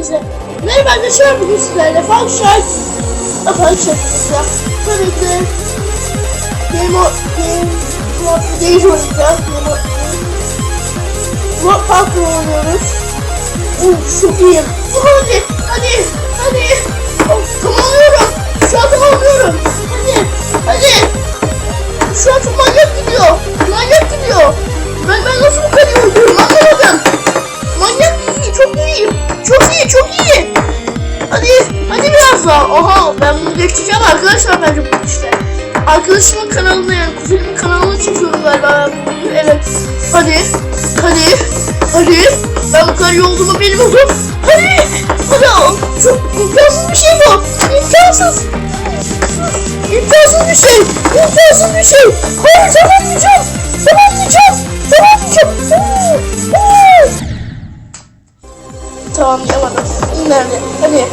hepinize. Merhaba arkadaşlar bugün sizlerle Function Function. Tabii ki Game of Game of Game oynayacağız. Game of Rock Park'ı oynuyoruz. Uf çok iyiyim. Hadi hadi hadi. Of, tamamlıyorum. Şu Çok iyi, çok iyi. Hadi, hadi biraz daha. Oha, ben bunu geçeceğim arkadaşlar bence bu işte. Arkadaşımın kanalına yani kuzenimin kanalına çekiyorum galiba ben bu videoyu. Evet. Hadi, hadi, hadi. Ben bu kadar iyi olduğumu bilmiyordum. Hadi, hadi. Çok imkansız bir şey bu. İmkansız. İmkansız bir şey. İmkansız bir şey. Hayır tamamlayacağım. Tamamlayacağım. Tamamlayamadım. Nerede? Hadi.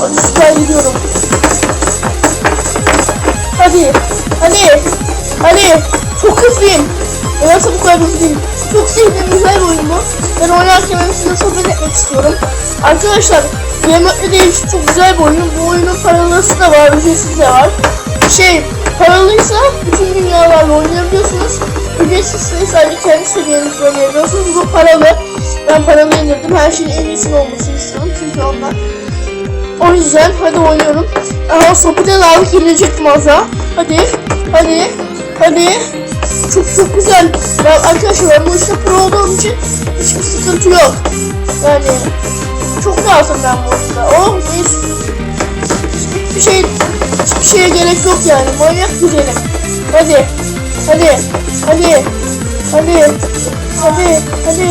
Hadi süper gidiyorum. Hadi. Hadi. Hadi. Çok hızlıyım. Nedense bu kadar hızlıyım. Çok sevdiğim güzel bir oyun bu. Ben oynarken ben sizinle sohbet etmek istiyorum. Arkadaşlar Yemek değil çok güzel bir oyun. Bu oyunun paralısı da var, ücretsiz de var. Şey, paralıysa bütün dünyalarla oynayabiliyorsunuz. Ücretsizse sadece kendi seviyenizde oynayabiliyorsunuz. Bu paralı. Ben paralı. Her şeyin en iyisini olmasını istiyorum. Çünkü ondan. O yüzden hadi oynuyorum. Aha de aldık yenilecektim az daha. Hadi, hadi, hadi. Çok çok güzel. Ben arkadaşlar ben bu işte pro olduğum için hiçbir sıkıntı yok. Yani çok lazım ben bu oyunda. Oh mis. Hiçbir şey, hiçbir şeye gerek yok yani. Manyak gidelim. Hadi, hadi, hadi, hadi, hadi, hadi.